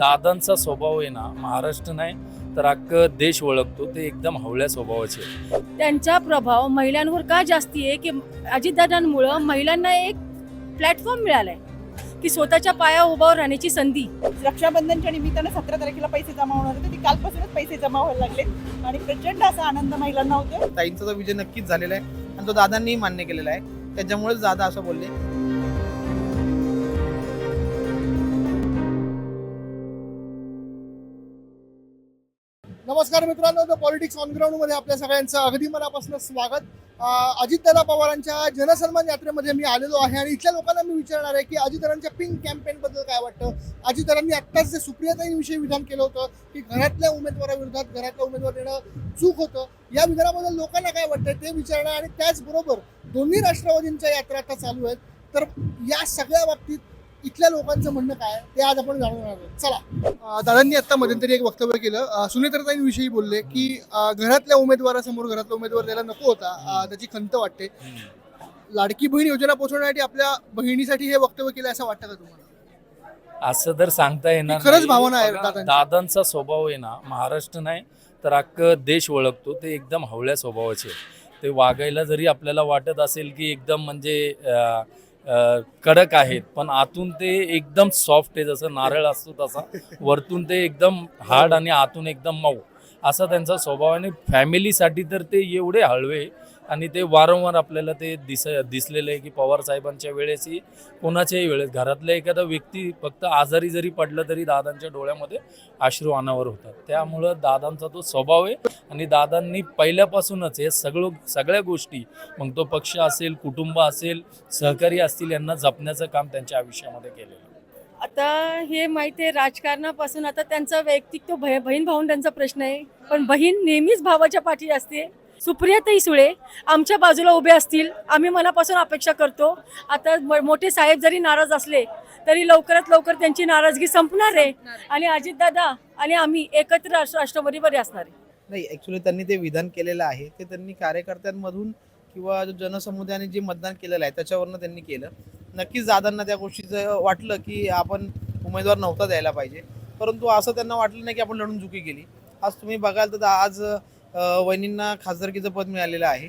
दादांचा स्वभाव आहे ना महाराष्ट्र नाही तर अख्खं देश ओळखतो. ते एकदम हवळ्या स्वभावाचे. त्यांचा प्रभाव महिलांवर का जास्ती आहे की अजितदादांमुळं महिलांना एक प्लॅटफॉर्म मिळालाय की स्वतःच्या पाया उभा राहण्याची संधी? रक्षाबंधनच्या निमित्तानं सतरा तारखेला पैसे जमा होणार होते. ती कालपासूनच पैसे जमा व्हायला लागले आणि प्रचंड असा आनंद महिलांना होतो ताईंचा तो विजय नक्कीच झालेला आहे आणि तो दादांनीही मान्य केलेला आहे. त्याच्यामुळेच दादा असं बोलले. नमस्कार मित्रांनो द पॉलिटिक्स ऑनमध्ये आपल्या सगळ्यांचं अगदी मनापासून स्वागत. अं, अजितदादा पवारांच्या जनसन्मान यात्रेमध्ये मी आलेलो आहे आणि इथल्या लोकांना मी विचारणार आहे की अजितदारांच्या पिंक कॅम्पेन बद्दल काय वाटतं? अजितदारांनी आत्ताच जे सुप्रियाताईंविषयी विधान केलं होतं की घरातल्या उमेदवाराविरोधात घरातल्या उमेदवार देणं चूक होतं या विधानाबद्दल लोकांना काय वाटतं ते विचारणार आणि त्याचबरोबर दोन्ही राष्ट्रवादींच्या यात्रा आता चालू आहेत. तर या सगळ्या बाबतीत इथल्या लोकांचं म्हणणं काय ते आज आपण जाणून आहोत चला दादांनी आता मध्यंतरी एक वक्तव्य केलं सुनेत्रताईंविषयी बोलले की घरातल्या उमेदवारासमोर घरातला उमेदवार द्यायला नको होता त्याची खंत वाटते लाडकी बहीण योजना पोहोचवण्यासाठी आपल्या बहिणीसाठी हे वक्तव्य केलं असं वाटतं का तुम्हाला असं तर सांगता येणार खरंच. भावना आहे दादांची. स्वभाव आहे ना महाराष्ट्र नाही तर अख्खं देश ओळखतो ते एकदम हवळ्या स्वभावाचे. ते वागायला जरी आपल्याला वाटत असेल की एकदम म्हणजे कडक आहेत पण आतून ते एकदम सॉफ्ट आहे जसं नारळ असतो तसा. वरतून ते एकदम हार्ड आणि आतून एकदम मऊ. असा त्यांचा स्वभाव आणि फॅमिलीसाठी तर ते एवढे हळवे आणि ते वारंवार आपल्याला ते दिस दिसलेलं आहे की पवार साहेबांच्या वेळेसही कोणाच्याही वेळेस घरातला एखादा व्यक्ती फक्त आजारी जरी पडलं तरी दादांच्या डोळ्यामध्ये अश्रू अनावर होतात. त्यामुळं दादांचा तो स्वभाव आहे आणि दादांनी पहिल्यापासूनच हे सगळं सगळ्या गोष्टी मग तो पक्ष असेल कुटुंब असेल सहकारी असतील यांना जपण्याचं काम त्यांच्या आयुष्यामध्ये केलेलं आता हे माहिती आहे राजकारणापासून आता त्यांचा वैयक्तिक तो भय- बहीण भावंडांचा प्रश्न आहे. पण बहीण नेहमीच भावाच्या पाठी असते. सुप्रियाताई सुळे आमच्या बाजूला उभे असतील. आम्ही मनापासून अपेक्षा करतो. आता मोठे साहेब जरी नाराज असले तरी लवकरात लवकर त्यांची नाराजगी संपणार आहे. आणि अजितदादा आणि आम्ही एकत्र राष्ट्र- राष्ट्रवादीवर असणार आहे. नाही ॲक्च्युली त्यांनी ते विधान केलेलं आहे. ते त्यांनी कार्यकर्त्यांमधून किंवा जो जनसमुदायाने जे मतदान केलेलं आहे त्याच्यावरनं त्यांनी केलं. नक्कीच दादांना त्या गोष्टीचं वाटलं की आपण उमेदवार नव्हता द्यायला पाहिजे. परंतु असं त्यांना वाटलं नाही की आपण लढून चुकी केली आज तुम्ही बघाल तर आज वहिनींना खासदारकीचं पद मिळालेलं आहे.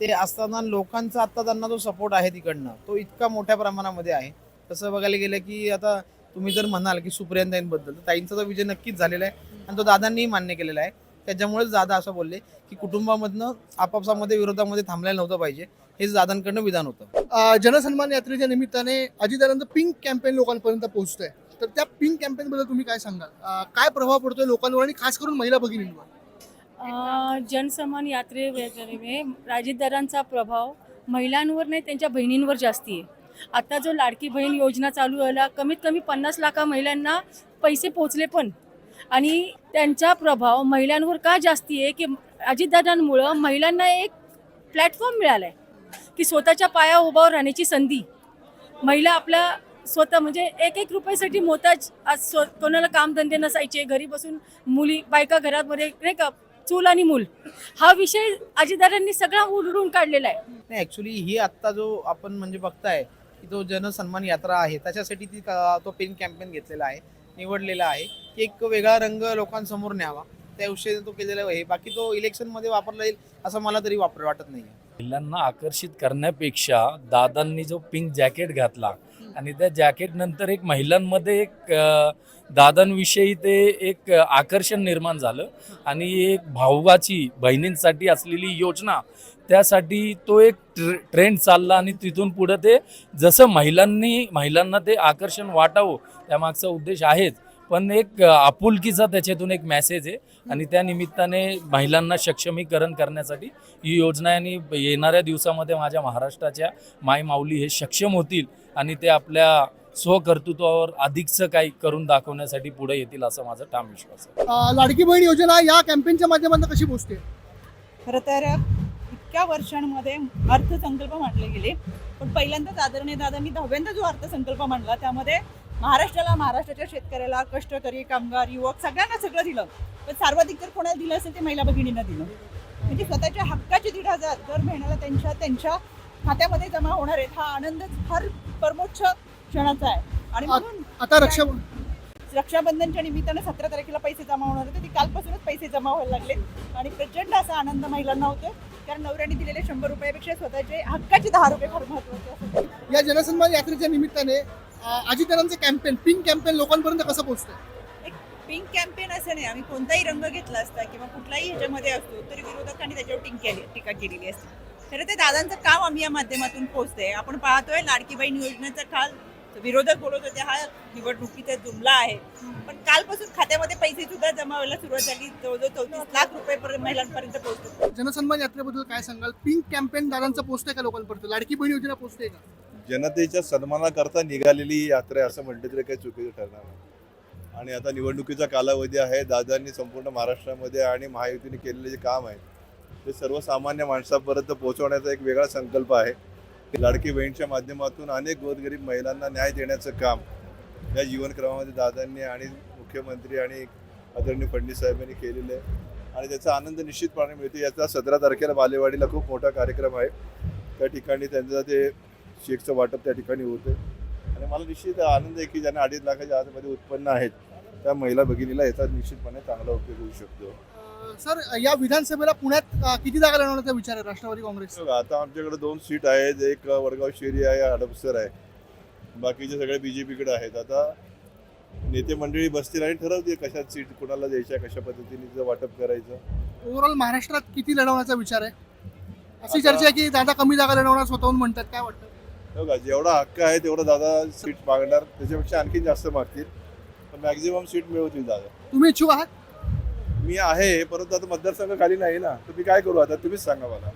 ते असताना लोकांचा आत्ता त्यांना जो सपोर्ट आहे तिकडनं तो इतका मोठ्या प्रमाणामध्ये आहे. तसं बघायला गेलं की आता तुम्ही जर म्हणाल की सुप्रियांताईंबद्दल तर ताईंचा तो विजय नक्कीच झालेला आहे आणि तो दादांनीही मान्य केलेला आहे. त्याच्यामुळेच दादा असं बोलले की कुटुंबामधनं आपापसामध्ये विरोधामध्ये थांबलेलं नव्हतं पाहिजे. हेच दादांकडनं विधान होतं. जनसन्मान यात्रेच्या निमित्ताने अजितदादांचं पिंक कॅम्पेन लोकांपर्यंत पोहोचतंय. तर त्या पिंक कॅम्पेनबद्दल तुम्ही काय सांगाल? काय प्रभाव पडतोय लोकांवर आणि खास करून महिला भगिनींवर? जनसमान यात्रे वगैरे राजदारांचा प्रभाव महिलांवर नाही त्यांच्या बहिणींवर जास्ती आहे. आता जो लाडकी बहीण योजना चालू झाला कमीत कमी पन्नास लाखा महिलांना पैसे पोचले पण. आणि त्यांचा प्रभाव महिलांवर का जास्ती आहे की अजितदादांमुळं महिलांना एक प्लॅटफॉर्म मिळाला आहे की स्वतःच्या पाया उभाव राहण्याची संधी. महिला आपल्या स्वतः म्हणजे एक एक रुपयासाठी मोताज आज स्व कोणाला कामधंदे नसायचे घरी बसून मुली बायका घरामध्ये नाही का चूल आणि मूल. हा विषय अजितदारांनी सगळा उलडून काढलेला आहे. नाही ॲक्च्युली ही आत्ता जो आपण म्हणजे बघताय की तो जनसन्मान यात्रा आहे त्याच्यासाठी ती का- तो पेन कॅम्पेन घेतलेला आहे निवडलेला आहे की एक वेगळा रंग लोकांसमोर न्यावा. त्या विषयी तो केलेला आहे. बाकी तो इलेक्शनमध्ये वापरला येईल असं मला तरी वापर वाटत नाही महिलांना आकर्षित करण्यापेक्षा दादांनी जो पिंक जॅकेट घातला आणि त्या जॅकेट नंतर एक महिलांमध्ये एक दादांविषयी ते एक आकर्षण निर्माण झालं. आणि एक भाऊगाची बहिणींसाठी असलेली योजना त्यासाठी तो एक ट्रे ट्रेंड चालला आणि तिथून पुढं ते जसं महिलांनी महिलांना ते आकर्षण वाटावं त्यामागचा उद्देश आहेच. पण एक आपुलकीचा त्याच्यातून एक मेसेज आहे. आणि त्या निमित्ताने महिलांना सक्षमीकरण करण्यासाठी ही योजना आणि येणाऱ्या दिवसामध्ये माझ्या महाराष्ट्राच्या माय माऊली हे सक्षम होतील आणि ते आपल्या स्वकर्तृत्वावर अधिकचं काही करून दाखवण्यासाठी पुढे येतील असं माझा ठाम विश्वास आहे. लाडकी बहीण योजना या कॅम्पेनच्या माध्यमातून कशी पोहोचते? खरं तर इतक्या वर्षांमध्ये अर्थसंकल्प मांडले गेले. पण पहिल्यांदाच आदरणीय दादांनी दहाव्यांदा जो अर्थसंकल्प मांडला त्यामध्ये महाराष्ट्राला महाराष्ट्राच्या शेतकऱ्याला कष्टकरी कामगार युवक सगळ्यांना सगळं दिलं. पण सर्वाधिक जर कोणाला दिलं असेल ते महिला भगिनींना दिलं. म्हणजे स्वतःच्या हक्काचे दीड हजार दर महिन्याला त्यांच्या त्यांच्या खात्यामध्ये जमा होणार आहेत हा आनंद फार परमोच्च क्षणाचा आहे. आणि म्हणून आता रक्षा रक्षाबंधनच्या निमित्तानं सतरा तारखेला पैसे जमा होणार होते ती कालपासूनच पैसे जमा व्हायला लागले आणि प्रचंड असा आनंद महिलांना होतोय. कारण नवऱ्याने दिलेले शंभर रुपयापेक्षा स्वतःचे हक्काचे दहा रुपये फार महत्त्वाचे या जनसन्मान यात्रेच्या निमित्ताने अजितदादांचं कॅम्पेन पिंक कॅम्पेन लोकांपर्यंत कसं पोहोचतंय? एक पिंक कॅम्पेन असं नाही आम्ही कोणताही रंग घेतला असता किंवा कुठलाही ह्याच्यामध्ये असतो तरी विरोधकांनी त्याच्यावर टीका केली टीका केलेली असते. खरं ते दादांचं काम आम्ही या माध्यमातून पोहोचतंय. आपण पाहतोय लाडकी बहीण योजनेचा काल विरोधक बोलत होते हा निवडणुकीचा जुमला आहे. पण कालपासून खात्यामध्ये पैसे सुद्धा जमा व्हायला सुरुवात झाली. जवळजवळ चौतीस लाख रुपये पर्यंत महिलांपर्यंत पोहोचतो जनसन्मान यात्रेबद्दल काय सांगाल? पिंक कॅम्पेन दादांचं पोहोचतंय का लोकांपर्यंत? लाडकी बहीण योजना पोहोचते का? जनतेच्या सन्मानाकरता निघालेली ही यात्रा आहे असं म्हटलं तरी काही चुकीचं ठरणार नाही. आणि आता निवडणुकीचा कालावधी आहे दादांनी संपूर्ण महाराष्ट्रामध्ये आणि महायुतीने केलेले जे काम आहे ते सर्वसामान्य माणसापर्यंत पोहोचवण्याचा एक वेगळा संकल्प आहे. लाडकी बहीणच्या माध्यमातून अनेक गोरगरीब महिलांना न्याय देण्याचं काम या जीवनक्रमामध्ये दादांनी आणि मुख्यमंत्री आणि आदरणीय फडणवीस साहेबांनी केलेलं आहे. आणि त्याचा आनंद निश्चितपणे मिळतो. याचा सतरा तारखेला बालेवाडीला खूप मोठा कार्यक्रम आहे. त्या ठिकाणी त्यांचं ते शेकचं वाटप त्या ठिकाणी होतं आणि मला निश्चित आनंद आहे की ज्यांना अडीच लाखाच्या आतमध्ये उत्पन्न आहेत त्या महिला भगिनीला याचा निश्चितपणे चांगला उपयोग होऊ शकतो. सर या विधानसभेला पुण्यात किती जागा लढवण्याचा विचार आहे राष्ट्रवादी काँग्रेस? आता आमच्याकडे दोन सीट आहेत एक वडगाव शेरी आहे हडपसर आहे. बाकीचे सगळे बीजेपीकडे आहेत. आता नेते मंडळी बसतील आणि ठरवतील कशात सीट कुणाला द्यायच्या कशा पद्धतीने वाटप करायचं. ओव्हरऑल महाराष्ट्रात किती लढवण्याचा विचार आहे? अशी चर्चा आहे की दादा कमी जागा लढवणार स्वतःहून म्हणतात काय वाटतं? बघा जेवढा हक्क आहे तेवढा दादा सीट मागणार. त्याच्यापेक्षा आणखी जास्त मागतील. पण मॅक्झिमम सीट मिळवतील दादा. तुम्ही इच्छुक आहात? मी आहे परंतु आता मतदारसंघ खाली नाही ना. तर मी काय करू आता? तुम्हीच सांगा मला.